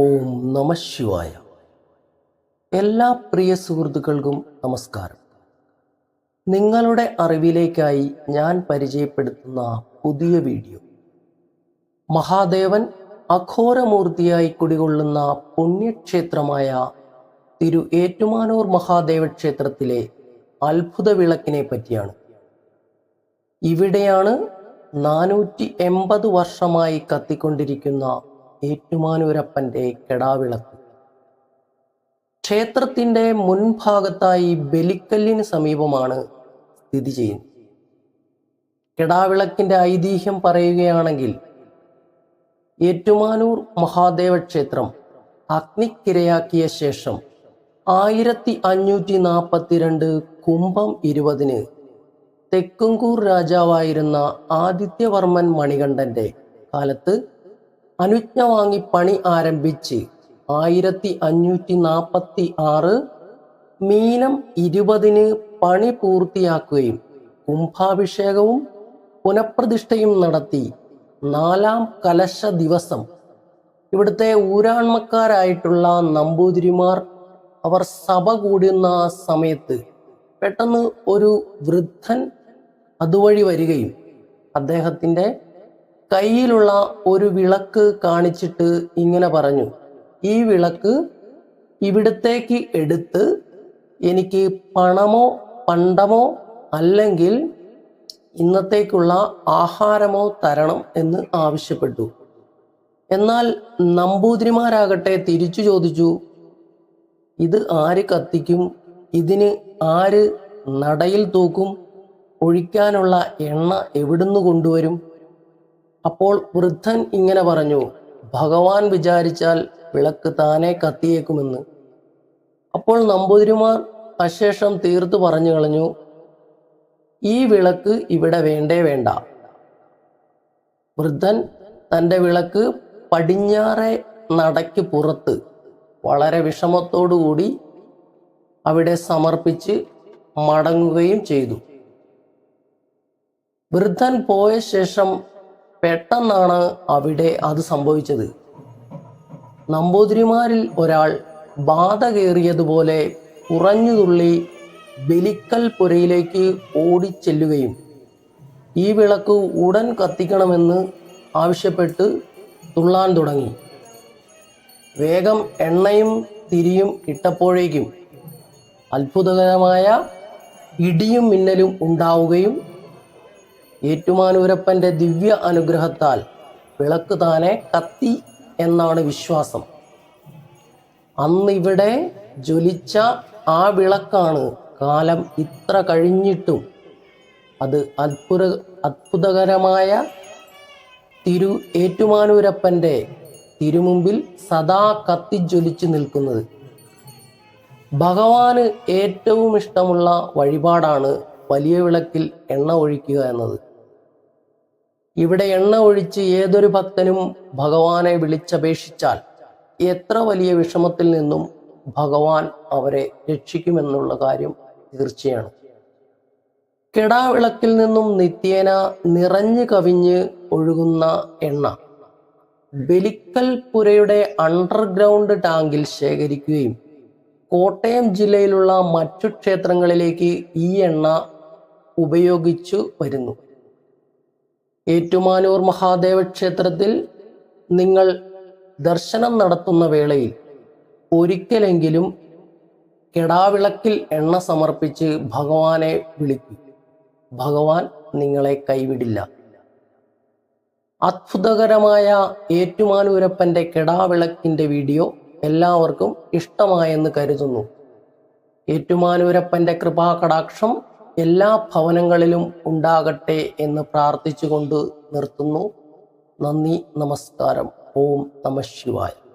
ഓം നമ ശിവായ. എല്ലാ പ്രിയ സുഹൃത്തുക്കൾക്കും നമസ്കാരം. നിങ്ങളുടെ അറിവിലേക്കായി ഞാൻ പരിചയപ്പെടുത്തുന്ന പുതിയ വീഡിയോ. മഹാദേവൻ അഘോരമൂർത്തിയായി കുടികൊള്ളുന്ന പുണ്യക്ഷേത്രമായ തിരു ഏറ്റുമാനൂർ മഹാദേവ ക്ഷേത്രത്തിലെ അത്ഭുത വിളക്കിനെ പറ്റിയാണ്. ഇവിടെയാണ് നാനൂറ്റി എൺപത് വർഷമായി കത്തിക്കൊണ്ടിരിക്കുന്ന ഏറ്റുമാനൂരപ്പന്റെ കെടാവിളക്ക്. ക്ഷേത്രത്തിന്റെ മുൻഭാഗത്തായി ബലിക്കല്ലിന് സമീപമാണ് സ്ഥിതി ചെയ്യുന്നത്. കെടാവിളക്കിന്റെ ഐതിഹ്യം പറയുകയാണെങ്കിൽ ഏറ്റുമാനൂർ മഹാദേവ ക്ഷേത്രം അഗ്നിക്കിരയാക്കിയ ശേഷം ആയിരത്തി അഞ്ഞൂറ്റി നാൽപ്പത്തിരണ്ട് കുംഭം ഇരുപതിന് തെക്കുംകൂർ രാജാവായിരുന്ന ആദിത്യവർമ്മൻ മണികണ്ഠന്റെ കാലത്ത് അനുജ്ഞ വാങ്ങി പണി ആരംഭിച്ച് ആയിരത്തി അഞ്ഞൂറ്റി നാൽപ്പത്തി ആറ് മീനം ഇരുപതിന് പണി പൂർത്തിയാക്കുകയും കുംഭാഭിഷേകവും പുനഃപ്രതിഷ്ഠയും നടത്തി നാലാം കലശ ദിവസം. ഇവിടുത്തെ ഊരാൺമക്കാരായിട്ടുള്ള നമ്പൂതിരിമാർ അവർ സഭ കൂടുന്ന സമയത്ത് പെട്ടെന്ന് ഒരു വൃദ്ധൻ അതുവഴി വരികയും അദ്ദേഹത്തിന്റെ കയ്യിലുള്ള ഒരു വിളക്ക് കാണിച്ചിട്ട് ഇങ്ങനെ പറഞ്ഞു ഈ വിളക്ക് ഇവിടത്തേക്ക് എടുത്ത് എനിക്ക് പണമോ പണ്ടമോ അല്ലെങ്കിൽ ഇന്നത്തേക്കുള്ള ആഹാരമോ തരണം എന്ന് ആവശ്യപ്പെട്ടു. എന്നാൽ നമ്പൂതിരിമാരാകട്ടെ തിരിച്ചു ചോദിച്ചു ഇത് ആര് കത്തിക്കും? ഇതിന് ആര് നടയിൽ തൂക്കും? ഒഴിക്കാനുള്ള എണ്ണ എവിടുന്ന് കൊണ്ടുവരും? അപ്പോൾ വൃദ്ധൻ ഇങ്ങനെ പറഞ്ഞു ഭഗവാൻ വിചാരിച്ചാൽ വിളക്ക് താനെ കത്തിയേക്കുമെന്ന്. അപ്പോൾ നമ്പൂതിരിമാർ അശേഷം തീർത്തു പറഞ്ഞു കളഞ്ഞു ഈ വിളക്ക് ഇവിടെ വേണ്ടേ വേണ്ട. വൃദ്ധൻ തന്റെ വിളക്ക് പടിഞ്ഞാറെ നടയ്ക്ക് പുറത്ത് വളരെ വിഷമത്തോടുകൂടി അവിടെ സമർപ്പിച്ച് മടങ്ങുകയും ചെയ്തു. വൃദ്ധൻ പോയ ശേഷം പെട്ടെന്നാണ് അവിടെ അത് സംഭവിച്ചത്. നമ്പൂതിരിമാരിൽ ഒരാൾ ബാധ കയറിയതുപോലെ ഉറഞ്ഞുതുള്ളി ബലിക്കൽ പുരയിലേക്ക് ഓടിച്ചെല്ലുകയും ഈ വിളക്ക് ഉടൻ കത്തിക്കണമെന്ന് ആവശ്യപ്പെട്ട് തുള്ളാൻ തുടങ്ങി. വേഗം എണ്ണയും തിരിയും ഇട്ടപ്പോഴേക്കും അത്ഭുതകരമായ ഇടിയും മിന്നലും ഉണ്ടാവുകയും ഏറ്റുമാനൂരപ്പന്റെ ദിവ്യ അനുഗ്രഹത്താൽ വിളക്ക് താനെ കത്തി എന്നാണ് വിശ്വാസം. അന്ന് ഇവിടെ ജ്വലിച്ച ആ വിളക്കാണ് കാലം ഇത്ര കഴിഞ്ഞിട്ടും അത് അത്ഭുത അത്ഭുതകരമായ തിരു ഏറ്റുമാനൂരപ്പന്റെ തിരുമുമ്പിൽ സദാ കത്തിജ്വലിച്ചു നിൽക്കുന്നത്. ഭഗവാന് ഏറ്റവും ഇഷ്ടമുള്ള വഴിപാടാണ് വലിയ വിളക്കിൽ എണ്ണ ഒഴിക്കുക എന്നത്. ഇവിടെ എണ്ണ ഒഴിച്ച് ഏതൊരു ഭക്തനും ഭഗവാനെ വിളിച്ചപേക്ഷിച്ചാൽ എത്ര വലിയ വിഷമത്തിൽ നിന്നും ഭഗവാൻ അവരെ രക്ഷിക്കുമെന്നുള്ള കാര്യം തീർച്ചയാണ്. കെടാവിളക്കിൽ നിന്നും നിത്യേന നിറഞ്ഞു കവിഞ്ഞ് ഒഴുകുന്ന എണ്ണ ബലിക്കൽ പുരയുടെ അണ്ടർഗ്രൗണ്ട് ടാങ്കിൽ ശേഖരിക്കുകയും കോട്ടയം ജില്ലയിലുള്ള മറ്റു ക്ഷേത്രങ്ങളിലേക്ക് ഈ എണ്ണ ഉപയോഗിച്ചു വരുന്നു. ഏറ്റുമാനൂർ മഹാദേവ ക്ഷേത്രത്തിൽ നിങ്ങൾ ദർശനം നടത്തുന്ന വേളയിൽ ഒരിക്കലെങ്കിലും കെടാവിളക്കിൽ എണ്ണ സമർപ്പിച്ച് ഭഗവാനെ വിളിക്കും. ഭഗവാൻ നിങ്ങളെ കൈവിടില്ല. അത്ഭുതകരമായ ഏറ്റുമാനൂരപ്പന്റെ കെടാവിളക്കിന്റെ വീഡിയോ എല്ലാവർക്കും ഇഷ്ടമായെന്ന് കരുതുന്നു. ഏറ്റുമാനൂരപ്പന്റെ കൃപാകടാക്ഷം എല്ലാ ഭവനങ്ങളിലും ഉണ്ടാകട്ടെ എന്ന് പ്രാർത്ഥിച്ചുകൊണ്ട് നിർത്തുന്നു. നന്ദി നമസ്കാരം. ഓം നമ ശിവായ.